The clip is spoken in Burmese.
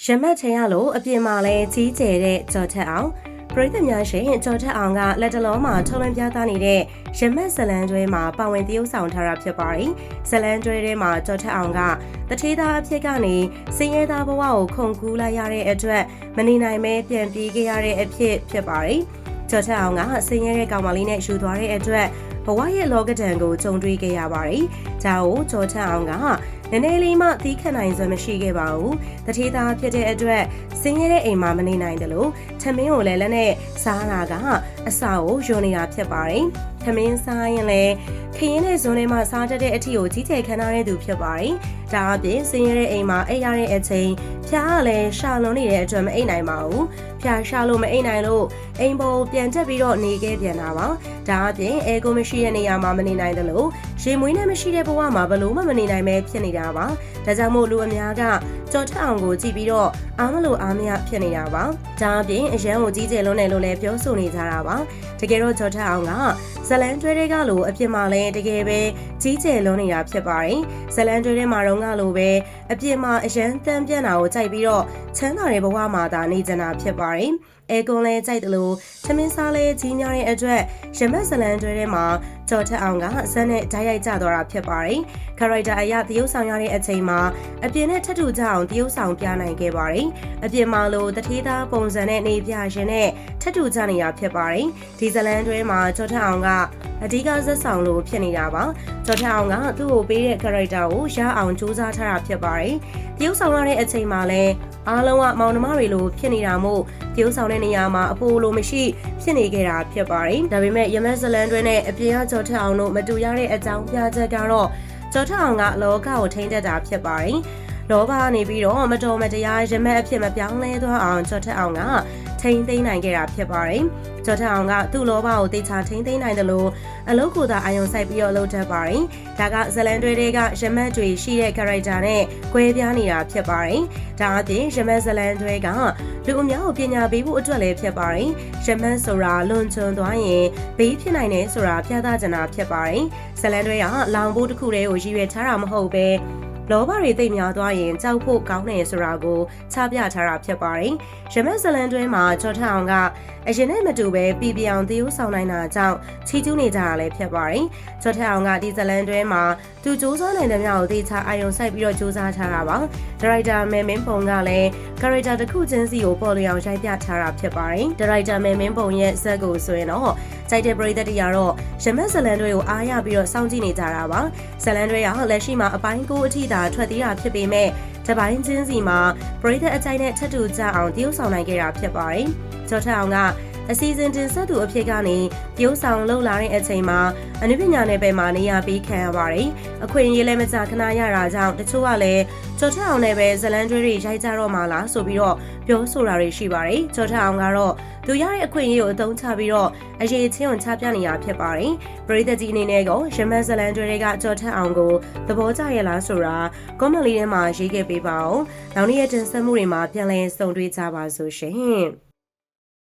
ရမတ်ချိန်ရလို့အပြင်မှာလဲကြီးကျယ်တဲ့ကြော်ထက်အောင်ပရိသတ်များရှင်ကြော်ထက်အောင်ကလက်တလုံးမှာထုံလန်းပြသနေတဲ့ရမတ်ဇလန်ကျွဲမှာပါဝင်တရုပ်ဆောင်ထားတာဖြစ်ပါတယ်။ဇလန်ကျွဲထဲမှာကြော်ထက်အောင်ကတထေးသားအဖြစ်ကနေစင်ရဲသားဘဝကိုခုန်ကူးလိုက်ရတဲ့အတွက်မနေနိုင်မဲပြန်ပြေးခဲ့ရတဲ့အဖြစ်ဖြစ်ပါတယ်။ကြော်ထက်အောင်ကစင်ရဲတဲ့ကောင်မလေးနဲ့ယူသွားတဲ့အတွက် ဘဝရဲ့လောကဒဏ်ကိုကြုံတွေ့ခဲ့ရပါတယ်။ဒါကိုကြော်ထက်အောင်ကနည်းနည်းလေးမှသီးခံနိုင်စွမ်းမရှိခဲ့ပါဘူး။တထေးသားဖြစ်တဲ့အတွက်ဆင်းရဲတဲ့အိမ်မှာမနေနိုင်တယ်လို့ထမင်းကိုလည်းလက်နဲ့စားတာကအစာကိုယွန်နေတာဖြစ်ပါတယ်။ထမင်းစားရင်လည်းခရင်နဲ့ဇွန်ထဲမှာစားတတ်တဲ့အထီကိုကြီးကျယ်ခံထားတဲ့သူဖြစ်ပါတယ်။ဒါအပြင်ဆင်းရဲတဲ့အိမ်မှာအိပ်ရတဲ့အချိန်ဖျားကလည်းရှာလွန်နေတဲ့အတွက်မအိပ်နိုင်ပါဘူး။ဖျားရှာလို့မအိပ်နိုင်လို့အိမ်ပေါ်ပြန်ချက်ပြီးတော့နေခဲ့ပြန်တာပါ။ဒါအပြင်အဲကိုမရှိတဲ့နေရာမှာမနေနိုင်တယ်လို့ရေမွေးနဲ့မရှိတဲ့ဘဝမှာဘလို့မှမနေနိုင်ပဲဖြစ်နေတာပါ။ဒါကြောင့်မို့လူအများကကြော်ထအောင်ကိုကြည့်ပြီးတော့အားမလို့အားမရဖြစ်နေတာပါ။ဒါအပြင်အရန်ကိုကြီးကျယ်လုံးတယ်လို့လည်းပြောဆိုနေကြတာပါ။တကယ်တော့ကြော်ထအောင်ကဇလန်တွဲတွေကလို့အပြင်မှာလည်းတကယ်ပဲကြီးကျယ်လုံးနေတာဖြစ်ပါတယ်။ဇလန်တွဲတွေမှာတော့ကလို့ပဲအပြင်မှာအရန်တန်းပြန့်တာကိုကြိုက်ပြီးတော့ချမ်းသာတဲ့ဘဝမှာသာနေကြတာဖြစ်ပါတယ်။အဲကွန်လဲကြိုက်တယ်လို့သမင်းစားလဲကြီးများတဲ့အတွက်ရမတ်ဇလန်တွဲထဲမှာကြော်ထက်အောင်ကဇက်နဲ့ဓာတ်ရိုက်ကြသွားတာဖြစ်ပါတယ်။ခရိုက်တာအရသရုပ်ဆောင်ရတဲ့အချိန်မှာအပြင်နဲ့ထပ်တူကြအောင်သရုပ်ဆောင်ပြနိုင်ခဲ့ပါတယ်။အပြင်မှာလို့တထေးသားပုံစံနဲ့နေပြရင်နဲ့ထပ်တူကြနေတာဖြစ်ပါတယ်။ဒီဇလန်တွဲမှာကြော်ထက်အောင်ကအဓိကဇက်ဆောင်လို့ဖြစ်နေတာပါ။ကြော်ထက်အောင်ကသူ့ကိုပေးတဲ့ character ကိုရအောင်စူးစမ်းထားတာဖြစ်ပါတယ်။တရုပ်ဆောင်ရတဲ့အချိန်မှာလည်း အားလုံးကမောင်နှမတွေလိုဖြစ်နေတာမို့တရုပ်ဆောင်တဲ့နေရာမှာအဖိုးလိုမရှိဖြစ်နေခဲ့တာဖြစ်ပါတယ်။ဒါပေမဲ့ရမက်ဇလန်တွဲနဲ့အပြင်ကကြော်ထက်အောင်တို့မတူရတဲ့အကြောင်းပြချက်ကတော့ကြော်ထက်အောင်ကလောကကိုထိန်းတက်တာဖြစ်ပါတယ်။ လောဘကနေပြီးတော့မတော်မတရားရမက်အဖြစ်မပြောင်းလဲသွားအောင်ကြော်ထက်အောင်ကထိန်းသိမ်းနိုင်ခဲ့တာဖြစ်ပါတယ်။ကျော်ထအောင်ကသူ့လောဘကိုတေချာထိန်းသိမ်းနိုင်တယ်လို့အလုတ်ကိုသာအာယုံဆိုင်ပြီးတော့လုပ်တတ်ပါတယ်။ဒါကဇလန်တွေတွေကရမတ်တွေရှိတဲ့ character နဲ့꿰ပြားနေတာဖြစ်ပါတယ်။ဒါအပြင်ရမတ်ဇလန်တွေကလူအများကိုပညာပေးဖို့အတွက်လည်းဖြစ်ပါတယ်။ရမတ်ဆိုတာလွန်ကျွံသွားရင်ဘေးဖြစ်နိုင်တယ်ဆိုတာပြသချင်တာဖြစ်ပါတယ်။ဇလန်တွေကလောင်ဖို့တစ်ခုတည်းကိုရည်ရွယ်ထားတာမဟုတ်ပဲ လောဘတွေသိပ်များသွားရင်ကြောက်ဖို့ကောင်းတယ်ဆိုတာကိုချပြထားတာဖြစ်ပါတယ်။ရမက်ဇလန်တွဲမှာချော်ထအောင်ကအရင်နဲ့မတူပဲပြည်ပြောင်သီးဥဆောင်နိုင်တာကြောင့်ချီးကျူးနေကြတာလည်းဖြစ်ပါတယ်။ချော်ထအောင်ကဒီဇလန်တွဲမှာသူစူးစမ်းနိုင်တဲ့မြောက်ကိုသေချာအာရုံစိုက်ပြီးတော့စူးစမ်းထားတာပါ။ဒါရိုက်တာမဲမင်းပုံကလည်းကာရိုက်တာတစ်ခုချင်းစီကိုပေါ်လျောင်ရိုက်ပြထားတာဖြစ်ပါတယ်။ဒါရိုက်တာမဲမင်းပုံရဲ့ဇက်ကိုဆိုရင်တော့ကြိုက်တဲ့ပရိသတ်တွေကတော့ရမက်ဇလန်တွေကိုအားရပြီးတော့စောင့်ကြည့်နေကြတာပါ။ဇလန်တွေကလက်ရှိမှာအပိုင်းကိုအထိသာထွက်သေးတာဖြစ်ပေမဲ့တပိုင်းချင်းစီမှာပရိသတ်အကြိုက်နဲ့ထပ်တူကြအောင်တရုပ်ဆောင်နိုင်ခဲ့တာဖြစ်ပါတယ်။ကျော်ထက်အောင်က အစီအစဉ်တင်ဆက်သူအဖြစ်ကနေတရုပ်ဆောင်လှုပ်လာတဲ့အချိန်မှာအနုပညာနယ်ပယ်မှာနေရာပေးခံရပါတယ်။အခွင့်အရေးလည်းမကြခဏရတာကြောင့်တချို့ကလည်းကျော်ထက်အောင်နဲ့ပဲဇလန်တွေတွေရိုက်ကြတော့မှလားဆိုပြီးတော့ပြောဆိုတာတွေရှိပါတယ်။ကျော်ထက်အောင်ကတော့သူရတဲ့အခွင့်အရေးကိုအသုံးချပြီးတော့အရေးချင်းကိုချပြနေတာဖြစ်ပါတယ်။ပရိသတ်ကြီးအနေနဲ့ကရမန်ဇလန်တွေကကြော်ထက်အောင်ကိုသဘောကျရလားဆိုတာ comment လေးထဲမှာရေးခဲ့ပေးပါဦး။နောက်နေ့ရဲ့တင်ဆက်မှုတွေမှာပြန်လည်ဆုံတွေ့ကြပါစို့ရှင်။